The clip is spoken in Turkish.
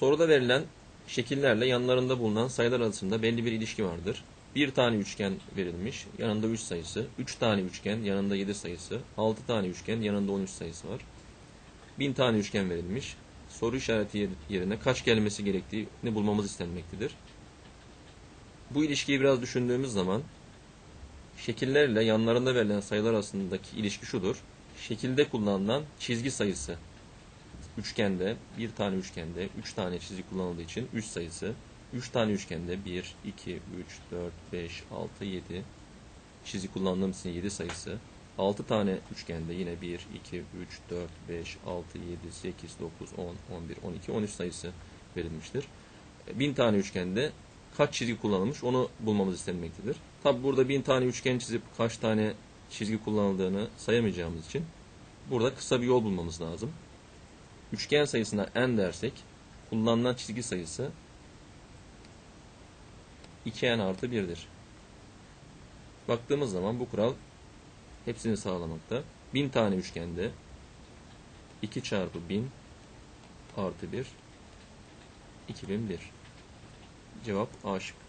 Soruda verilen şekillerle yanlarında bulunan sayılar arasında belli bir ilişki vardır. Bir tane üçgen verilmiş, yanında 3 sayısı. 3 tane üçgen, yanında 7 sayısı. 6 tane üçgen, yanında 13 sayısı var. 1000 tane üçgen verilmiş. Soru işareti yer- yerine kaç gelmesi gerektiğini bulmamız istenmektedir. Bu ilişkiyi biraz düşündüğümüz zaman şekillerle yanlarında verilen sayılar arasındaki ilişki şudur. Şekilde kullanılan çizgi sayısı üçgende, bir tane üçgende 3 tane çizgi kullanıldığı için 3 sayısı. 3 tane üçgende 1, 2, 3, 4, 5, 6, 7 çizgi kullandığımız için 7 sayısı. 6 tane üçgende yine 1, 2, 3, 4, 5, 6, 7, 8, 9, 10, 11, 12, 13 sayısı verilmiştir. 1000 tane üçgende kaç çizgi kullanılmış onu bulmamız istenmektedir. Tabi burada 1000 tane üçgen çizip kaç tane çizgi kullanıldığını sayamayacağımız için burada kısa bir yol bulmamız lazım. Üçgen sayısına n dersek kullanılan çizgi sayısı 2n artı 1'dir. Baktığımız zaman bu kural hepsini sağlamakta. 1000 tane üçgende 2 çarpı 1000 artı 1 2001. Cevap A şıkkı.